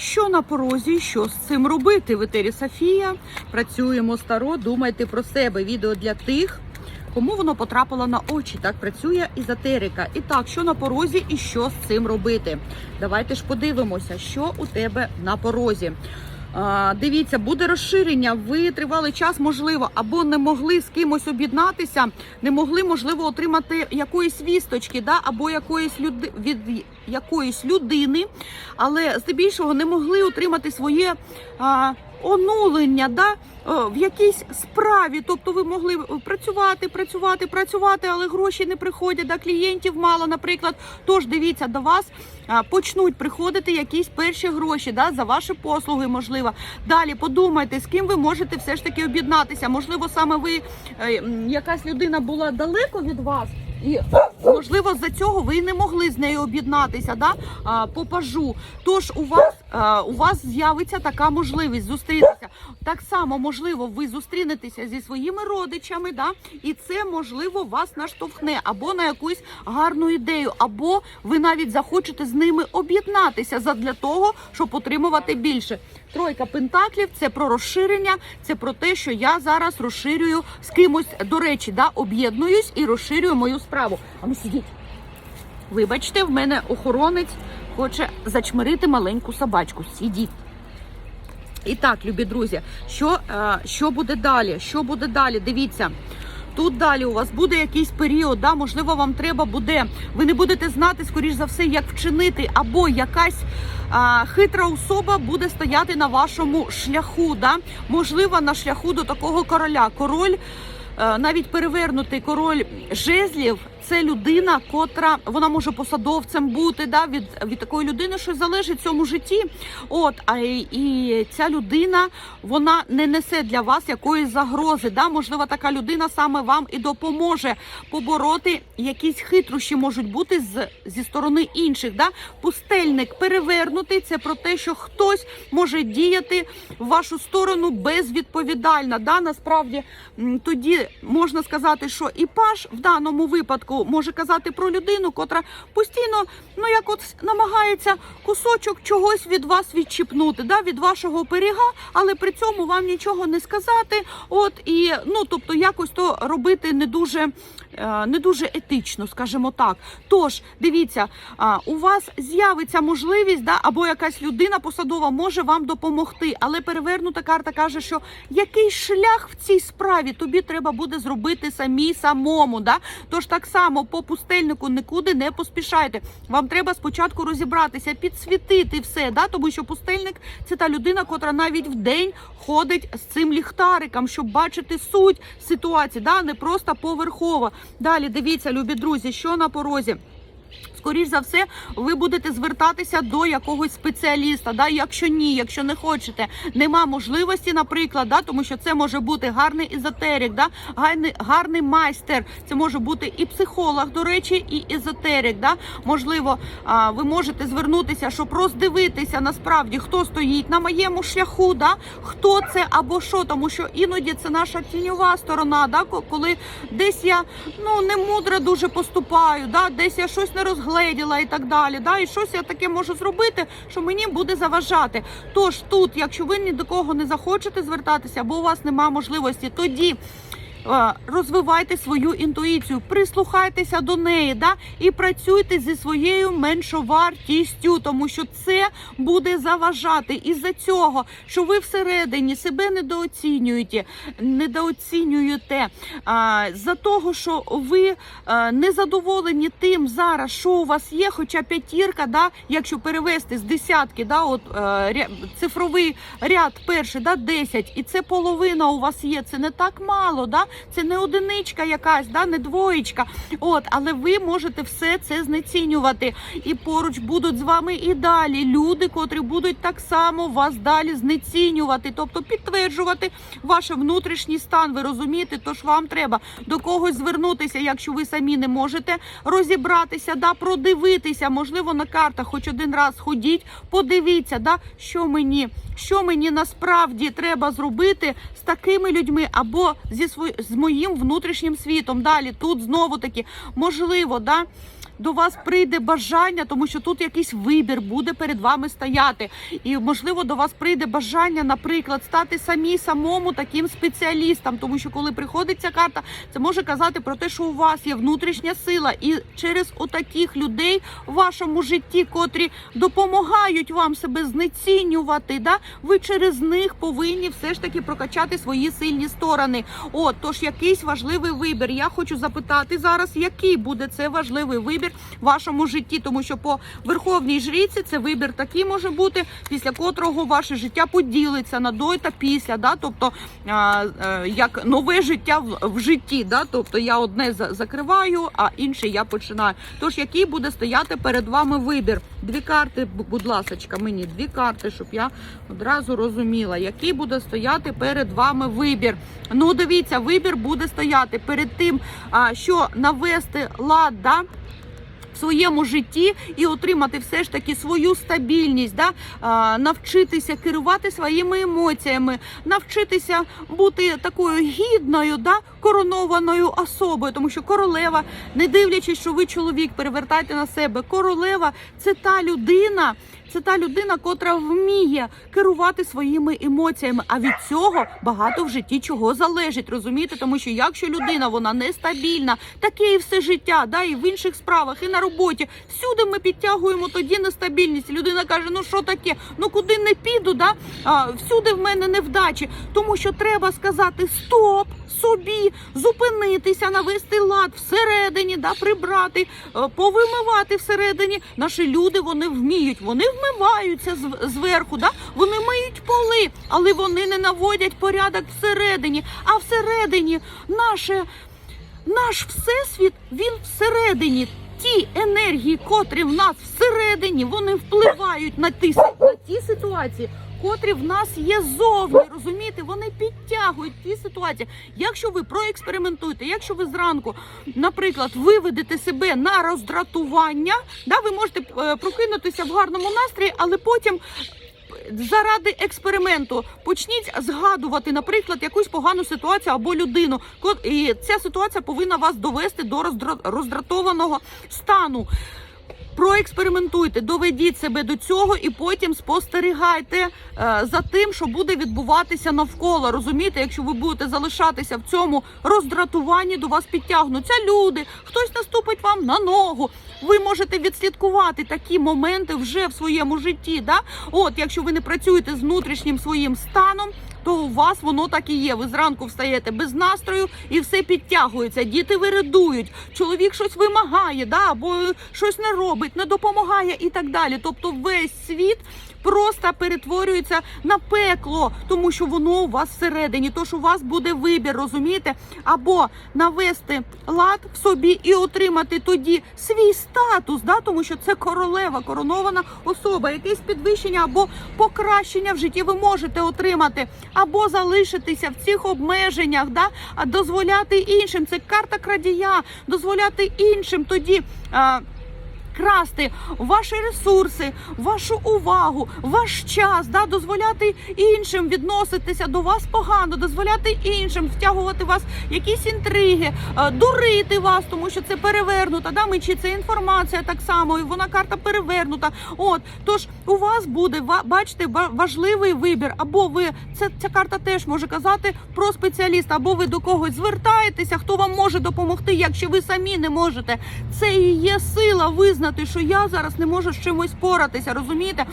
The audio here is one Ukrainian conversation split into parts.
що на порозі, що з цим робити? В етері Софія. Працюємо старо, думайте про себе. Відео для тих, кому воно потрапило на очі. Так працює езотерика. І так, що на порозі і що з цим робити? Давайте ж подивимося, що у тебе на порозі. А, дивіться, буде розширення. Ви тривалий час, можливо, або не могли з кимось об'єднатися, не могли, можливо, отримати якоїсь вісточки, да, або якоїсь люди від якоїсь людини, але здебільшого не могли отримати своє а, онулення. Да, в якійсь справі, тобто ви могли працювати, працювати, працювати, але гроші не приходять, да, клієнтів мало, наприклад. Тож дивіться, до вас почнуть приходити якісь перші гроші да, за ваші послуги, можливо. Далі подумайте, з ким ви можете все ж таки об'єднатися. Можливо, саме ви е, якась людина була далеко від вас. І можливо за цього ви не могли з нею об'єднатися, да а, по. Тож у вас а, у вас з'явиться така можливість зустрітися. Так само можливо, ви зустрінетеся зі своїми родичами, да, і це можливо вас наштовхне або на якусь гарну ідею, або ви навіть захочете з ними об'єднатися задля того, щоб отримувати більше. Тройка пентаклів це про розширення, це про те, що я зараз розширюю з кимось. До речі, да, об'єднуюсь і розширюю мою справу. А ну сидіть. Вибачте, в мене охоронець хоче зачмирити маленьку собачку. Сидіть. І так, любі друзі, що, е, що буде далі? Що буде далі? Дивіться. Тут далі у вас буде якийсь період, да, можливо, вам треба буде, ви не будете знати, скоріш за все, як вчинити, або якась а, хитра особа буде стояти на вашому шляху. Да? Можливо, на шляху до такого короля. Король, е, навіть перевернутий король жезлів. Це людина, котра вона може посадовцем бути да, від, від такої людини, що залежить цьому житті. От, а і, і ця людина вона не несе для вас якоїсь загрози. Да? Можливо, така людина саме вам і допоможе побороти якісь хитрощі можуть бути з, зі сторони інших. Да? Пустельник перевернутий це про те, що хтось може діяти в вашу сторону безвідповідально. Да? Насправді тоді можна сказати, що і паш в даному випадку може казати про людину, котра постійно ну як от намагається кусочок чогось від вас відчіпнути, да, від вашого пиріга, але при цьому вам нічого не сказати. От і ну тобто якось то робити не дуже. е, Не дуже етично, скажімо так. Тож дивіться, у вас з'явиться можливість, да, або якась людина посадова може вам допомогти, але перевернута карта каже, що який шлях в цій справі тобі треба буде зробити самі самому. Да? Тож так само по пустельнику нікуди не поспішайте. Вам треба спочатку розібратися, підсвітити все, да? тому що пустельник це та людина, котра навіть в день ходить з цим ліхтариком, щоб бачити суть ситуації, да? не просто поверхово. Далі дивіться, любі друзі, що на порозі. Скоріш за все, ви будете звертатися до якогось спеціаліста. Да? Якщо ні, якщо не хочете, нема можливості, наприклад, да? тому що це може бути гарний езотерик, да? гарний, гарний майстер. Це може бути і психолог, до речі, і езотерик. Да? Можливо, а, ви можете звернутися, щоб роздивитися насправді, хто стоїть на моєму шляху, да? хто це або що, тому що іноді це наша тіньова сторона, да? коли десь я ну не мудро дуже поступаю, да? десь я щось не розгледіла і так далі. Да? І щось я таке можу зробити, що мені буде заважати. Тож тут, якщо ви ні до кого не захочете звертатися, або у вас немає можливості, тоді. Е, Розвивайте свою інтуїцію, прислухайтеся до неї, да? І працюйте зі своєю меншовартістю, тому що це буде заважати. Із-за цього, що ви всередині себе недооцінюєте, недооцінюєте а, за того, що ви а, не задоволені тим зараз, що у вас є, хоча п'ятірка, да, якщо перевести з десятки, да, от е, цифровий ряд перший, да, 10, і це половина у вас є. Це не так мало, да, це не одиничка якась, да, не двоєчка. От, але ви можете все це знецінювати. І поруч будуть з вами і далі люди, котрі будуть так само вас далі знецінювати, тобто підтверджувати ваш внутрішній стан. Ви розумієте, тож вам треба до когось звернутися, якщо ви самі не можете розібратися, да, продивитися. Можливо, на картах хоч один раз ходіть, подивіться, да, що мені, що мені насправді треба зробити з такими людьми або зі свої, з моїм внутрішнім світом. Далі тут знову таки можливо, да. До вас прийде бажання, тому що тут якийсь вибір буде перед вами стояти. І можливо до вас прийде бажання, наприклад, стати самі самому таким спеціалістом, тому що коли приходить ця карта, це може казати про те, що у вас є внутрішня сила, і через отаких людей в вашому житті, котрі допомагають вам себе знецінювати, да, ви через них повинні все ж таки прокачати свої сильні сторони. От, тож якийсь важливий вибір. Я хочу запитати зараз, який буде це важливий вибір в вашому житті, тому що по верховній жріці це вибір такий може бути, після котрого ваше життя поділиться на до та після, да, тобто а, е, як нове життя в, в житті, да, тобто я одне за- закриваю, а інше я починаю. Тож який буде стояти перед вами вибір? Дві карти, будь ласочка, мені дві карти, щоб я одразу розуміла, який буде стояти перед вами вибір. Ну, дивіться, вибір буде стояти перед тим, що навести лад, да, своєму житті і отримати все ж таки свою стабільність, да? а, навчитися керувати своїми емоціями, навчитися бути такою гідною, да? коронованою особою, тому що королева, не дивлячись, що ви чоловік, перевертайте на себе. Королева це та людина. Це та людина, котра вміє керувати своїми емоціями. А від цього багато в житті чого залежить. Розумієте? Тому що якщо людина вона нестабільна, таке і все життя, да, і в інших справах, і на роботі. Всюди ми підтягуємо тоді нестабільність. Людина каже: ну що таке? Ну куди не піду, да? а, всюди в мене невдачі. Тому що треба сказати стоп собі, зупинитися, навести лад всередині, да, прибрати, е, повимивати всередині. Наші люди вони вміють, вони вмиваються зверху, да? вони миють поли, але вони не наводять порядок всередині. А всередині наше, наш всесвіт, він всередині. Ті енергії, котрі в нас всередині, вони впливають на ті, на ті ситуації, котрі в нас є зовні. Розумієте, вони підтягують ті ситуації. Якщо ви проекспериментуєте, якщо ви зранку, наприклад, виведете себе на роздратування, да, ви можете е, прокинутися в гарному настрої, але потім. Заради експерименту почніть згадувати, наприклад, якусь погану ситуацію або людину. І ця ситуація повинна вас довести до роздра- роздратованого стану. Проекспериментуйте, доведіть себе до цього і потім спостерігайте е, за тим, що буде відбуватися навколо. Розумієте, якщо ви будете залишатися в цьому роздратуванні, до вас підтягнуться люди, хтось наступить вам на ногу. Ви можете відслідкувати такі моменти вже в своєму житті. Да? От, якщо ви не працюєте з внутрішнім своїм станом. То у вас воно так і є. Ви зранку встаєте без настрою і все підтягується. Діти виридують, чоловік щось вимагає, да, або щось не робить, не допомагає і так далі. Тобто весь світ просто перетворюється на пекло, тому що воно у вас всередині. Тож у вас буде вибір, розумієте? Або навести лад в собі і отримати тоді свій статус, да, тому що це королева, коронована особа, якесь підвищення або покращення в житті ви можете отримати, або залишитися в цих обмеженнях, да, а дозволяти іншим. Це карта крадія, дозволяти іншим тоді. А, Красти ваші ресурси, вашу увагу, ваш час, да, дозволяти іншим відноситися до вас погано, дозволяти іншим втягувати вас якісь інтриги, е, дурити вас, тому що це перевернута. Да, мечі це інформація так само, і вона карта перевернута. От тож у вас буде бачите ва- важливий вибір. Або ви це ця карта теж може казати про спеціаліста, або ви до когось звертаєтеся, хто вам може допомогти, якщо ви самі не можете. Це і є сила визнати, що я зараз не можу з чимось поратися. Розумієте?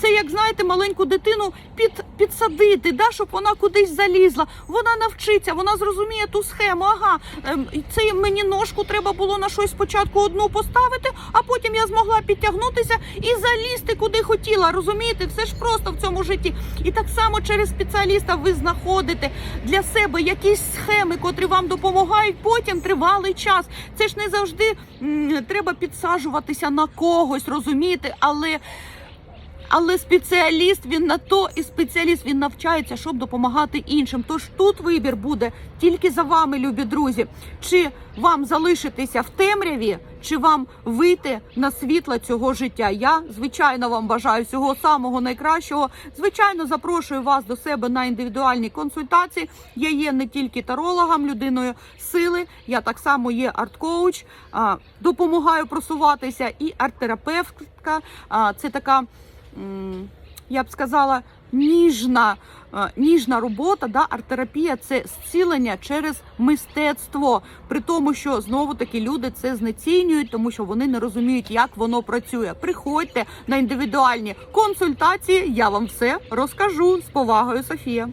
Це як знаєте, маленьку дитину під підсадити, да, щоб вона кудись залізла. Вона навчиться, вона зрозуміє ту схему. Ага, ем, це мені ножку треба було на щось спочатку одну поставити, а потім я змогла підтягнутися і залізти куди хотіла. Розумієте, все ж просто в цьому житті. І так само через спеціаліста ви знаходите для себе якісь схеми, котрі вам допомагають потім тривалий час. Це ж не завжди м, треба підсаджуватися на когось, розумієте, але. Але спеціаліст він на то і спеціаліст він навчається, щоб допомагати іншим. Тож тут вибір буде тільки за вами, любі друзі. Чи вам залишитися в темряві, чи вам вийти на світло цього життя? Я звичайно вам бажаю всього самого найкращого. Звичайно, запрошую вас до себе на індивідуальні консультації. Я є не тільки тарологом, людиною сили. Я так само є арт-коуч, допомагаю просуватися і арт-терапевтка. Це така, я б сказала, ніжна, е, ніжна робота. Да? Арт-терапія це зцілення через мистецтво. При тому, що знову таки люди це знецінюють, тому що вони не розуміють, як воно працює. Приходьте на індивідуальні консультації. Я вам все розкажу з повагою, Софія.